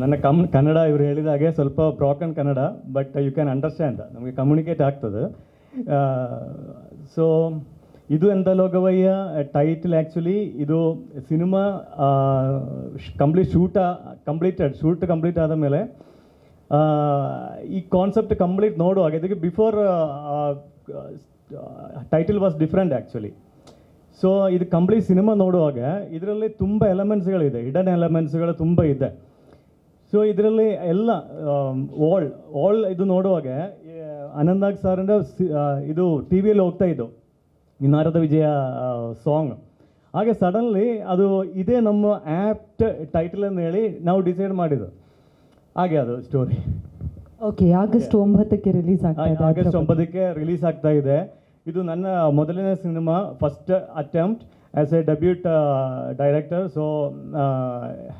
ನನ್ನ ಕಮ್, ಕನ್ನಡ ಇವರು ಹೇಳಿದ ಹಾಗೆ ಸ್ವಲ್ಪ broken Kannada but you can understand ನಮಗೆ ಕಮ್ಯುನಿಕೇಟ್ ಆಗ್ತದೆ. ಸೊ ಇದು ಎಂತ ಲೋಕವಯ್ಯ ಟೈಟಲ್ ಆ್ಯಕ್ಚುಲಿ ಇದು cinema complete shoot completed shoot complete ಆದ ಮೇಲೆ ಈ ಕಾನ್ಸೆಪ್ಟ್ ಕಂಪ್ಲೀಟ್ ನೋಡುವಾಗ ಇದಕ್ಕೆ before title was different actually so ಇದು ಕಂಪ್ಲೀಟ್ ಸಿನಿಮಾ ನೋಡುವಾಗ ಇದರಲ್ಲಿ ತುಂಬ ಎಲಮೆಂಟ್ಸ್ಗಳಿದೆ ಹಿಡನ್ ಎಲಮೆಂಟ್ಸ್ಗಳು ತುಂಬ ಇದೆ. ಸೊ ಇದರಲ್ಲಿ ಎಲ್ಲ ಓಲ್ ಓಲ್ ಇದು ನೋಡುವಾಗ ಅನಂದಾಗ್ ಸರ್ ಅಂದ್ರೆ ಇದು ಟಿ ವಿಯಲ್ಲಿ ಹೋಗ್ತಾ ಇದ್ದು. ಈ ನಾರದ ವಿಜಯ ಸಾಂಗ್ ಹಾಗೆ ಸಡನ್ಲಿ ಅದು ಇದೇ ನಮ್ಮ ಆ್ಯಪ್ಟ್ ಟೈಟಲ್ ಅಂತ ಹೇಳಿ ನಾವು ಡಿಸೈಡ್ ಮಾಡಿದ್ದು. ಹಾಗೆ ಅದು ಸ್ಟೋರಿ ಓಕೆ ಆಗಸ್ಟ್ ಒಂಬತ್ತಕ್ಕೆ ರಿಲೀಸ್ ಆಗ್ತಾ ಆಗಸ್ಟ್ ಒಂಬತ್ತಕ್ಕೆ ರಿಲೀಸ್ ಆಗ್ತಾ ಇದೆ. ಇದು ನನ್ನ ಮೊದಲನೇ cinema first attempt as a debut director so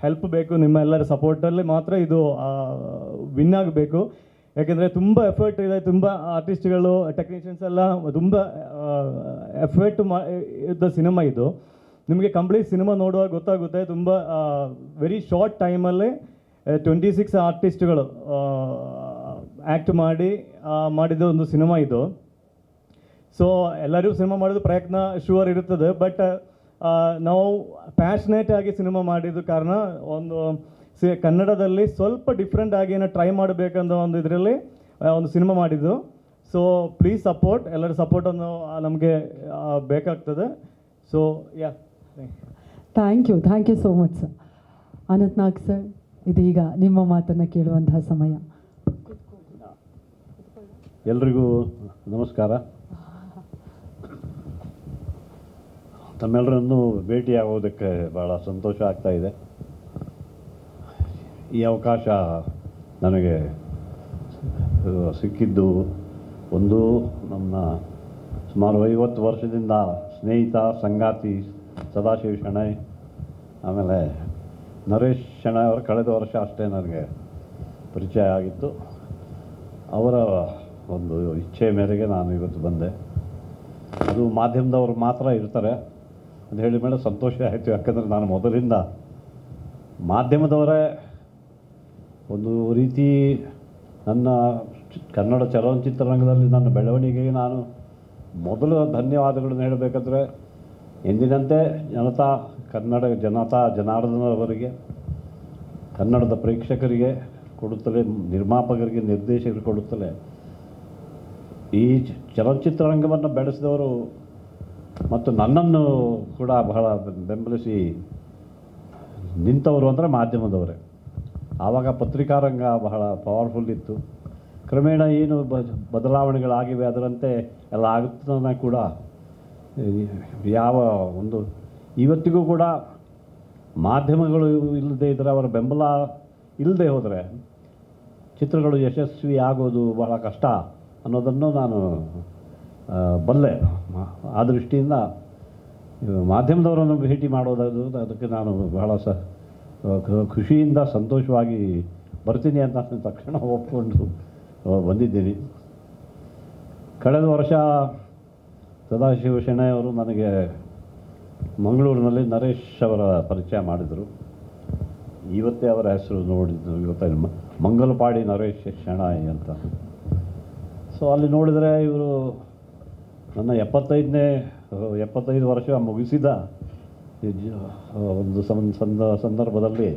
help ಬೇಕು ನಿಮ್ಮೆಲ್ಲರ ಸಪೋರ್ಟಲ್ಲಿ ಮಾತ್ರ ಇದು ವಿನ್ ಆಗಬೇಕು. ಯಾಕೆಂದರೆ ತುಂಬ ಎಫರ್ಟ್ ಇದೆ, ತುಂಬ ಆರ್ಟಿಸ್ಟ್ಗಳು ಟೆಕ್ನಿಷಿಯನ್ಸ್ ಎಲ್ಲ, ತುಂಬ ಎಫರ್ಟ್ ಮಾ, ಇದ್ದ ಸಿನಿಮಾ ಇದು. ನಿಮಗೆ ಕಂಪ್ಲೀಟ್ ಸಿನಿಮಾ ನೋಡುವಾಗ ಗೊತ್ತಾಗುತ್ತೆ, ತುಂಬ ವೆರಿ ಶಾರ್ಟ್ ಟೈಮಲ್ಲಿ ಟ್ವೆಂಟಿ ಸಿಕ್ಸ್ ಆರ್ಟಿಸ್ಟ್ಗಳು ಆ್ಯಕ್ಟ್ ಮಾಡಿ ಮಾಡಿದ ಒಂದು ಸಿನಿಮಾ ಇದು. ಸೊ ಎಲ್ಲರಿಗೂ ಸಿನಿಮಾ ಮಾಡೋದು ಪ್ರಯತ್ನ ಶೂರ್ ಇರುತ್ತದೆ ಬಟ್ ನಾವು ಪ್ಯಾಷನೇಟ್ ಆಗಿ ಸಿನಿಮಾ ಮಾಡಿದ ಕಾರಣ ಒಂದು ಸಿ ಕನ್ನಡದಲ್ಲಿ ಸ್ವಲ್ಪ ಡಿಫ್ರೆಂಟ್ ಆಗಿ ಏನೋ ಟ್ರೈ ಮಾಡಬೇಕಂತ ಒಂದು ಇದರಲ್ಲಿ ಒಂದು ಸಿನಿಮಾ ಮಾಡಿದ್ದು. ಸೊ ಪ್ಲೀಸ್ ಸಪೋರ್ಟ್ ಎಲ್ಲರ ಸಪೋರ್ಟನ್ನು ನಮಗೆ ಬೇಕಾಗ್ತದೆ. So yeah thank you thank you so much sir Anantnag sir ಇದೀಗ ನಿಮ್ಮ ಮಾತನ್ನು ಕೇಳುವಂತಹ ಸಮಯ. ಎಲ್ರಿಗೂ ನಮಸ್ಕಾರ. ತಮ್ಮೆಲ್ಲರನ್ನು ಭೇಟಿಯಾಗೋದಕ್ಕೆ ಭಾಳ ಸಂತೋಷ ಆಗ್ತಾ ಇದೆ. ಈ ಅವಕಾಶ ನನಗೆ ಸಿಕ್ಕಿದ್ದು ಒಂದು ನಮ್ಮ ಸುಮಾರು ಐವತ್ತು ವರ್ಷದಿಂದ ಸ್ನೇಹಿತ, ಸಂಗಾತಿ ಸದಾಶಿವ ಶೆಣೈ, ಆಮೇಲೆ ನರೇಶ್ ಶೆಣೈ ಅವರು ಕಳೆದ ವರ್ಷ ಅಷ್ಟೇ ನನಗೆ ಪರಿಚಯ ಆಗಿತ್ತು. ಅವರ ಒಂದು ಇಚ್ಛೆ ಮೇರೆಗೆ ನಾನು ಇವತ್ತು ಬಂದೆ. ಅದು ಮಾಧ್ಯಮದವರು ಮಾತ್ರ ಇರ್ತಾರೆ. ಅಂತ ಹೇಳಿದ ಮೇಲೆ ಸಂತೋಷ ಆಯಿತು. ಯಾಕಂದರೆ ನಾನು ಮೊದಲಿಂದ ಮಾಧ್ಯಮದವರೇ ಒಂದು ರೀತಿ ನನ್ನ ಕನ್ನಡ ಚಲನಚಿತ್ರರಂಗದಲ್ಲಿ ನನ್ನ ಬೆಳವಣಿಗೆಗೆ ನಾನು ಮೊದಲು ಧನ್ಯವಾದಗಳನ್ನು ಹೇಳಬೇಕಂದ್ರೆ ಎಂದಿನಂತೆ ಜನತಾ, ಕನ್ನಡ ಜನತಾ ಜನಾರ್ದನವರಿಗೆ ಕನ್ನಡದ ಪ್ರೇಕ್ಷಕರಿಗೆ ಕೊಡುತ್ತಲೇ, ನಿರ್ಮಾಪಕರಿಗೆ ನಿರ್ದೇಶಕರಿಗೆ ಕೊಡುತ್ತಲೇ ಈ ಚಲನಚಿತ್ರರಂಗವನ್ನು ಬೆಳೆಸಿದವರು ಮತ್ತು ನನ್ನನ್ನು ಕೂಡ ಬಹಳ ಬೆಂಬಲಿಸಿ ನಿಂತವರು ಅಂದರೆ ಮಾಧ್ಯಮದವರೇ. ಆವಾಗ ಪತ್ರಿಕಾರಂಗ ಬಹಳ ಪವರ್ಫುಲ್ ಇತ್ತು. ಕ್ರಮೇಣ ಏನು ಬ, ಬದಲಾವಣೆಗಳಾಗಿವೆ ಅದರಂತೆ ಎಲ್ಲ ಆಗುತ್ತಾನೆ ಕೂಡ ಯಾವ ಒಂದು ಇವತ್ತಿಗೂ ಕೂಡ ಮಾಧ್ಯಮಗಳು ಇಲ್ಲದೆ ಇದ್ದರೆ ಅವರ ಬೆಂಬಲ ಇಲ್ಲದೆ ಹೋದರೆ ಚಿತ್ರಗಳು ಯಶಸ್ವಿ ಆಗೋದು ಬಹಳ ಕಷ್ಟ ಅನ್ನೋದನ್ನು ನಾನು ಬಲ್ಲೆ ಆ ದೃಷ್ಟಿಯಿಂದ ಮಾಧ್ಯಮದವರನ್ನು ಭೇಟಿ ಮಾಡೋದು ಅದಕ್ಕೆ ನಾನು ಬಹಳ ಸ ಖುಷಿಯಿಂದ ಸಂತೋಷವಾಗಿ ಬರ್ತೀನಿ ಅಂತ ತಕ್ಷಣ ಒಪ್ಪಿಕೊಂಡು ಬಂದಿದ್ದೀನಿ. ಕಳೆದ ವರ್ಷ ಸದಾಶಿವ ಅವರು ನನಗೆ ಮಂಗಳೂರಿನಲ್ಲಿ ನರೇಶ್ ಅವರ ಪರಿಚಯ ಮಾಡಿದರು. ಇವತ್ತೇ ಅವರ ಹೆಸರು ನೋಡಿದ್ದು, ಇವತ್ತೇ ಮಂಗಲಪಾಡಿ ನರೇಶ್ ಶೆಣಾಯಿ ಅಂತ. ಸೊ ಅಲ್ಲಿ ನೋಡಿದರೆ ಇವರು ನನ್ನ ಎಪ್ಪತ್ತೈದನೇ, ಎಪ್ಪತ್ತೈದು ವರ್ಷ ಮುಗಿಸಿದ ಒಂದು ಸಂದ, ಸಂದರ್ಭದಲ್ಲಿ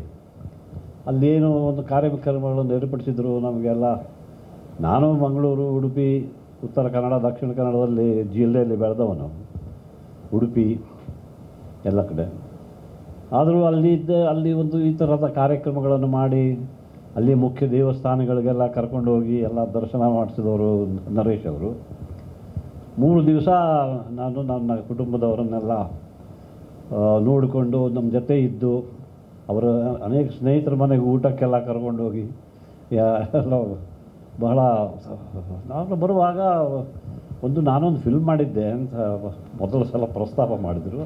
ಅಲ್ಲೇನು ಒಂದು ಕಾರ್ಯಕ್ರಮಗಳನ್ನು ಏರ್ಪಡಿಸಿದ್ರು ನಮಗೆಲ್ಲ. ನಾನು ಮಂಗಳೂರು, ಉಡುಪಿ, ಉತ್ತರ ಕನ್ನಡ, ದಕ್ಷಿಣ ಕನ್ನಡದಲ್ಲಿ ಜಿಲ್ಲೆಯಲ್ಲಿ ಬೆಳೆದವನು. ಉಡುಪಿ, ಎಲ್ಲ ಕಡೆ. ಆದರೂ ಅಲ್ಲಿದ್ದ ಅಲ್ಲಿ ಒಂದು ಈ ಥರದ ಕಾರ್ಯಕ್ರಮಗಳನ್ನು ಮಾಡಿ, ಅಲ್ಲಿ ಮುಖ್ಯ ದೇವಸ್ಥಾನಗಳಿಗೆಲ್ಲ ಕರ್ಕೊಂಡು ಹೋಗಿ ಎಲ್ಲ ದರ್ಶನ ಮಾಡಿಸಿದವರು ನರೇಶ್ ಅವರು. ಮೂರು ದಿವಸ ನಾನು ನನ್ನ ಕುಟುಂಬದವರನ್ನೆಲ್ಲ ನೋಡಿಕೊಂಡು ನಮ್ಮ ಜೊತೆ ಇದ್ದು, ಅವರ ಅನೇಕ ಸ್ನೇಹಿತರ ಮನೆಗೆ ಊಟಕ್ಕೆಲ್ಲ ಕರ್ಕೊಂಡು ಹೋಗಿ ಯಾ- ಎಲ್ಲ ಬಹಳ, ನಾನು ಬರುವಾಗ ಒಂದು ನಾನೊಂದು ಫಿಲ್ಮ್ ಮಾಡಿದ್ದೆ ಅಂತ ಮೊದಲ ಸಲ ಪ್ರಸ್ತಾಪ ಮಾಡಿದರು.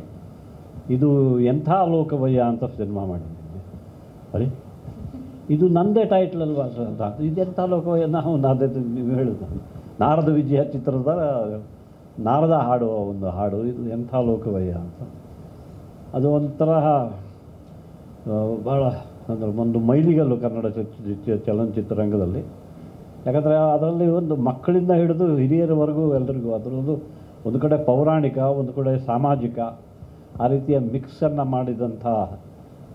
ಇದು ಎಂಥ ಲೋಕವಯ್ಯ ಅಂತ ಸಿನಿಮಾ ಮಾಡಿದ್ದೀನಿ ಅರೆ, ಇದು ನಂದೇ ಟೈಟ್ಲ್ ಅಲ್ವಾ ಅಂತ. ಇದೆಂಥ ಲೋಕವಯ್ಯ? ನಾವು ನಾದೇ ನೀವು ಹೇಳಿದ್ದು ನಾರದ ವಿಜಯ ಚಿತ್ರದ ನಾರದ ಹಾಡುವ ಒಂದು ಹಾಡು, ಇದು ಎಂಥ ಲೋಕವಯ್ಯ ಅಂತ. ಅದು ಒಂಥರ ಭಾಳ ಅಂದರೆ ಒಂದು ಮೈಲಿಗಲ್ಲು ಕನ್ನಡ ಚಿ- ಚಿ- ಚಲನಚಿತ್ರರಂಗದಲ್ಲಿ. ಯಾಕಂದರೆ ಅದರಲ್ಲಿ ಒಂದು ಮಕ್ಕಳಿಂದ ಹಿಡಿದು ಹಿರಿಯರವರೆಗೂ ಎಲ್ಲರಿಗೂ ಅದರದ್ದು ಒಂದು ಕಡೆ ಪೌರಾಣಿಕ, ಒಂದು ಕಡೆ ಸಾಮಾಜಿಕ, ಆ ರೀತಿಯ ಮಿಕ್ಸನ್ನು ಮಾಡಿದಂಥ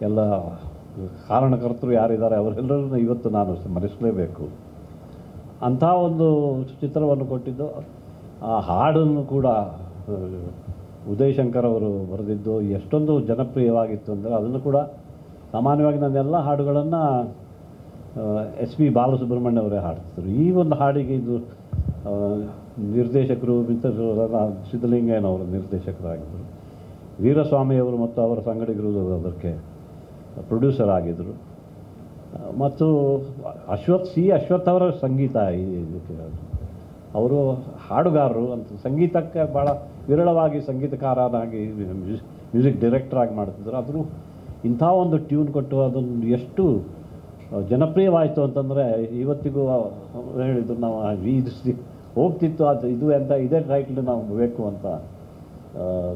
ಎಲ್ಲ ಕಾರಣಕರ್ತರು ಯಾರಿದ್ದಾರೆ ಅವರೆಲ್ಲರನ್ನು ಇವತ್ತು ನಾನು ಸ್ಮರಿಸಲೇಬೇಕು. ಅಂಥ ಒಂದು ಚಿತ್ರವನ್ನು ಕೊಟ್ಟಿದ್ದು ಆ ಹಾಡನ್ನು ಕೂಡ ಉದಯ ಶಂಕರ್ ಅವರು ಬರೆದಿದ್ದು ಎಷ್ಟೊಂದು ಜನಪ್ರಿಯವಾಗಿತ್ತು ಅಂದರೆ ಅದನ್ನು ಕೂಡ ಸಾಮಾನ್ಯವಾಗಿ ನನ್ನೆಲ್ಲ ಹಾಡುಗಳನ್ನು ಎಸ್ ಪಿ ಬಾಲಸುಬ್ರಹ್ಮಣ್ಯ ಅವರೇ ಹಾಡ್ತಿದ್ರು. ಈ ಒಂದು ಹಾಡಿಗೆ ಇದು ನಿರ್ದೇಶಕರು ಮಿತ್ರ ಸಿದ್ಧಲಿಂಗಯ್ಯನವರು ನಿರ್ದೇಶಕರಾಗಿದ್ದರು ವೀರಸ್ವಾಮಿಯವರು ಮತ್ತು ಅವರ ಸಂಗಡಿಗರು ಅದಕ್ಕೆ ಪ್ರೊಡ್ಯೂಸರ್ ಆಗಿದ್ದರು ಮತ್ತು ಅಶ್ವಥ್, ಸಿ ಅಶ್ವಥ್ ಅವರ ಸಂಗೀತ ಇದಕ್ಕೆ ಅವರು ಹಾಡುಗಾರರು ಅಂತ ಸಂಗೀತಕ್ಕೆ ಭಾಳ ವಿರಳವಾಗಿ ಸಂಗೀತಕಾರನಾಗಿ ಮ್ಯೂಸಿಕ್ ಡೈರೆಕ್ಟರ್ ಆಗಿ ಮಾಡ್ತಿದ್ರು. ಆದರೂ ಇಂಥ ಒಂದು ಟ್ಯೂನ್ ಕೊಟ್ಟು ಅದೊಂದು ಎಷ್ಟು ಜನಪ್ರಿಯವಾಯಿತು ಅಂತಂದರೆ ಇವತ್ತಿಗೂ ಹೇಳಿದ್ರು ನಾವು ಇದು ಹೋಗ್ತಿತ್ತು, ಅದು ಇದು ಅಂತ ಇದೇ ಟೈಟ್ಲ್ ನಾವು ಬೇಕು ಅಂತ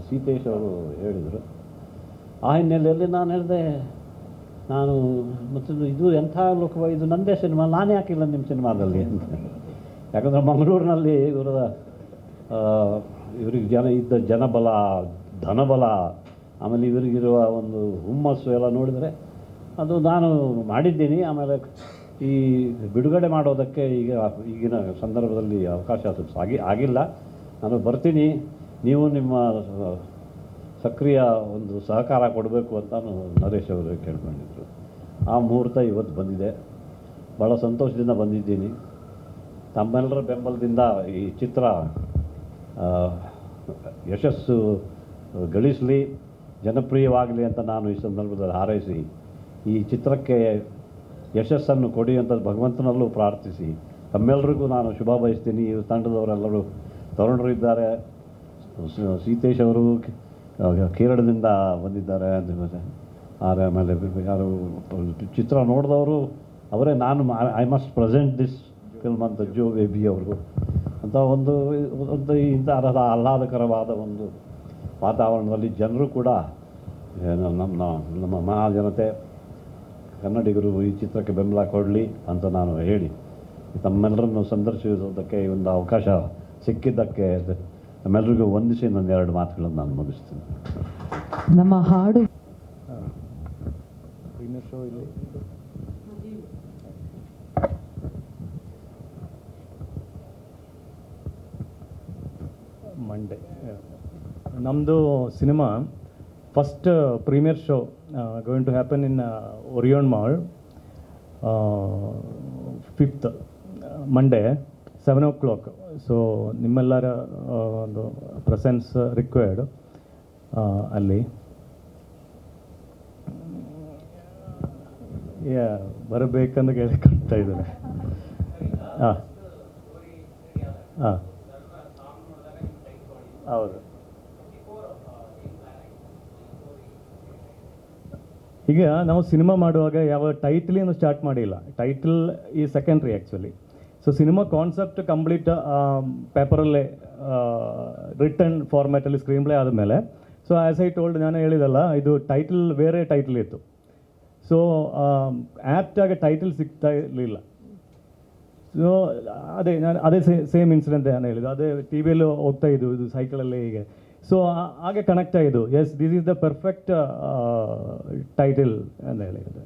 ಸೀತೇಶ್ ಅವರು ಹೇಳಿದರು. ಆ ಹಿನ್ನೆಲೆಯಲ್ಲಿ ನಾನು ಹೇಳಿದೆ, ನಾನು ಮತ್ತು ಇದು ಎಂಥ ಲೋಕವ, ಇದು ನನ್ನದೇ ಸಿನಿಮಾ, ನಾನೇ ಹಾಕಿಲ್ಲ ನಿಮ್ಮ ಸಿನಿಮಾದಲ್ಲಿ ಅಂತ. ಯಾಕಂದರೆ ಮಂಗಳೂರಿನಲ್ಲಿ ಇವರ ಇವ್ರಿಗೆ ಜನ ಇದ್ದ ಜನಬಲ, ಧನಬಲ, ಆಮೇಲೆ ಇವರಿಗಿರುವ ಒಂದು ಹುಮ್ಮಸ್ಸು ಎಲ್ಲ ನೋಡಿದರೆ ಅದು ನಾನು ಮಾಡಿದ್ದೀನಿ. ಆಮೇಲೆ ಈ ಬಿಡುಗಡೆ ಮಾಡೋದಕ್ಕೆ ಈಗ ಈಗಿನ ಸಂದರ್ಭದಲ್ಲಿ ಅವಕಾಶ ಅದು ಆಗಿ ಆಗಿಲ್ಲ. ನಾನು ಬರ್ತೀನಿ. ನೀವು ನಿಮ್ಮ ಸಕ್ರಿಯ ಒಂದು ಸಹಕಾರ ಕೊಡಬೇಕು ಅಂತ ನರೇಶ್ ಅವರು ಕೇಳ್ಕೊಂಡಿದ್ರು. ಆ ಮುಹೂರ್ತ ಇವತ್ತು ಬಂದಿದೆ. ಭಾಳ ಸಂತೋಷದಿಂದ ಬಂದಿದ್ದೀನಿ. ತಮ್ಮೆಲ್ಲರ ಬೆಂಬಲದಿಂದ ಈ ಚಿತ್ರ ಯಶಸ್ಸು ಗಳಿಸಲಿ ಜನಪ್ರಿಯವಾಗಲಿ ಅಂತ ನಾನು ಈ ಸಂದರ್ಭದಲ್ಲಿ ಹಾರೈಸಿ ಈ ಚಿತ್ರಕ್ಕೆ ಯಶಸ್ಸನ್ನು ಕೊಡಿ ಅಂತ ಭಗವಂತನಲ್ಲೂ ಪ್ರಾರ್ಥಿಸಿ ತಮ್ಮೆಲ್ಲರಿಗೂ ನಾನು ಶುಭ ಬಯಸ್ತೀನಿ ಈ ತಂಡದವರೆಲ್ಲರೂ ತರುಣರು ಇದ್ದಾರೆ ಸೀತೇಶ್ ಅವರು ಕೇರಳದಿಂದ ಬಂದಿದ್ದಾರೆ ಅಂತ ಆಮೇಲೆ ಯಾರು ಚಿತ್ರ ನೋಡಿದವರು ಅವರೇ ನಾನು I must present this film ಅಂತ ಜೋ ಬೇಬಿ ಅವರು ಅಂತ ಒಂದು ಒಂದು ಇಂಥ ಅರ್ಹ ಆಹ್ಲಾದಕರವಾದ ಒಂದು ವಾತಾವರಣದಲ್ಲಿ ಜನರು ಕೂಡ ಏನು ನಮ್ಮ ನಮ್ಮ ಮಹಾಜನತೆ ಕನ್ನಡಿಗರು ಈ ಚಿತ್ರಕ್ಕೆ ಬೆಂಬಲ ಕೊಡಲಿ ಅಂತ ನಾನು ಹೇಳಿ ತಮ್ಮೆಲ್ಲರನ್ನು ಸಂದರ್ಶಿಸುವುದಕ್ಕೆ ಈ ಒಂದು ಅವಕಾಶ ಸಿಕ್ಕಿದ್ದಕ್ಕೆ ನಮ್ಮೆಲ್ಲರಿಗೂ ವಂದಿಸಿ ನನ್ನ ಎರಡು ಮಾತುಗಳನ್ನು ನಾನು ಮುಗಿಸ್ತೀನಿ. ನಮ್ಮ ಹಾಡು. ಮಂಡೇ ನಮ್ಮದು cinema first premiere show going to happen in Orion mall fifth Monday seven o'clock so ನಿಮ್ಮೆಲ್ಲರ ಒಂದು ಪ್ರೆಸೆನ್ಸ್ ರಿಕ್ವೈರ್ಡ್ ಅಲ್ಲಿ. ಯಾ ಬರಬೇಕಂತ ಕೇಳಿಕೊಳ್ತಾ ಇದ್ದಾರೆ ಹಾಂ ಹಾಂ ಹೌದು. ಈಗ ನಾವು ಸಿನಿಮಾ ಮಾಡುವಾಗ ಯಾವ ಟೈಟ್ಲಿಂದ ಸ್ಟಾರ್ಟ್ ಮಾಡಿಲ್ಲ. ಟೈಟಲ್ ಈ secondary actually so cinema concept complete ಪೇಪರಲ್ಲೇ written ಫಾರ್ಮ್ಯಾಟಲ್ಲಿ ಸ್ಕ್ರೀನ್ ಪ್ಲೇ ಆದಮೇಲೆ ಸೊ ಆ್ಯಸ್ ಐ ಟೋಲ್ಡ್ ನಾನು ಹೇಳಿದಲ್ಲ, ಇದು ಟೈಟಲ್ ಬೇರೆ ಟೈಟಲ್ ಇತ್ತು. ಸೊ ಆ್ಯಪ್ಟಾಗಿ ಟೈಟಲ್ ಸಿಗ್ತಾ ಇರಲಿಲ್ಲ. ಸೊ ಅದೇ, ನಾನು ಅದೇ ಸೇಮ್ ಇನ್ಸಿಡೆಂಟ್ ನಾನು ಹೇಳಿದ್ದು. ಅದೇ ಟಿ ವಿಯಲ್ಲಿ ಹೋಗ್ತಾ ಇದ್ದು ಇದು ಸೈಕಲಲ್ಲೇ ಹೀಗೆ. ಸೊ ಹಾಗೆ ಕನೆಕ್ಟ್ ಆಯಿತು yes this is the perfect title ಅಂತ ಹೇಳಿದ್ದು.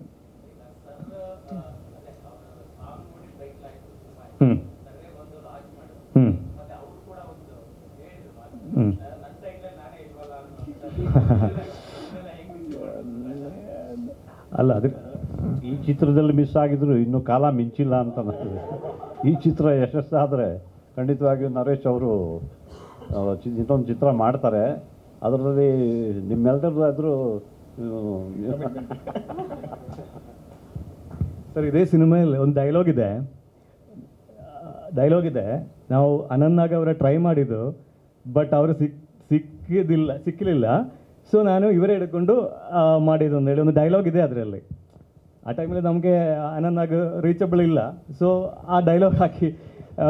ಹ್ಞೂ ಹ್ಞೂ ಹ್ಞೂ ಅಲ್ಲ, ಅದಕ್ಕೆ ಈ ಚಿತ್ರದಲ್ಲಿ ಮಿಸ್ ಆಗಿದ್ರು ಇನ್ನೂ ಕಾಲ ಮಿಂಚಿಲ್ಲ ಅಂತ ಅನ್ನಿಸ್ತದೆ. ಈ ಚಿತ್ರ ಯಶಸ್ಸಾದರೆ ಖಂಡಿತವಾಗಿಯೂ ನರೇಶ್ ಅವರು ಇನ್ನೊಂದು ಚಿತ್ರ ಮಾಡ್ತಾರೆ. ಅದರಲ್ಲಿ ನಿಮ್ಮೆಲ್ಲರದಾದರೂ ಸರ್, ಇದೇ ಸಿನಿಮಾಯಲ್ಲಿ ಒಂದು ಡೈಲಾಗ್ ಇದೆ. ಡೈಲಾಗ್ ಇದೆ. ನಾವು ಅನನ್ನಾಗ ಅವರ ಟ್ರೈ ಮಾಡಿದ್ದು ಬಟ್ ಅವರು ಸಿಕ್, ಸಿಕ್ಕಿದಿಲ್ಲ, ಸಿಕ್ಕಲಿಲ್ಲ. ಸೊ ನಾನು ಇವರೇ ಹಿಡ್ಕೊಂಡು ಮಾಡಿದ್ದು ಅಂತ ಹೇಳಿ, ಒಂದು ಡೈಲಾಗ್ ಇದೆ ಅದರಲ್ಲಿ. ಆ ಟೈಮಲ್ಲಿ ನಮಗೆ ಅನನ್ನಾಗ ರೀಚಬಲ್ ಇಲ್ಲ. ಸೊ ಆ ಡೈಲಾಗ್ ಹಾಕಿ ಆ,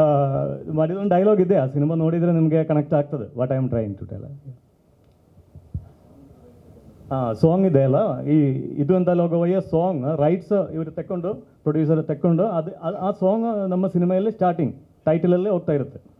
ಮಾಡಿದ ಒಂದು ಡೈಲಾಗ್ ಇದೆ. ಆ ಸಿನಿಮಾ ನೋಡಿದರೆ ನಿಮಗೆ ಕನೆಕ್ಟ್ ಆಗ್ತದೆ. What I am try to tell song ಇದೆ ಅಲ್ಲ. ಈ ಇದು ಅಂತ ಹೋಗುವ ಸಾಂಗ್ ರೈಟ್ಸ್ ಇವರು ತೆಕ್ಕೊಂಡು ಪ್ರೊಡ್ಯೂಸರ್ ತೆಕ್ಕೊಂಡು ಅದು ಆ ಸಾಂಗ್ ನಮ್ಮ ಸಿನಿಮೆಯಲ್ಲಿ ಸ್ಟಾರ್ಟಿಂಗ್ ಟೈಟಲಲ್ಲೇ ಹೋಗ್ತಾ ಇರುತ್ತೆ.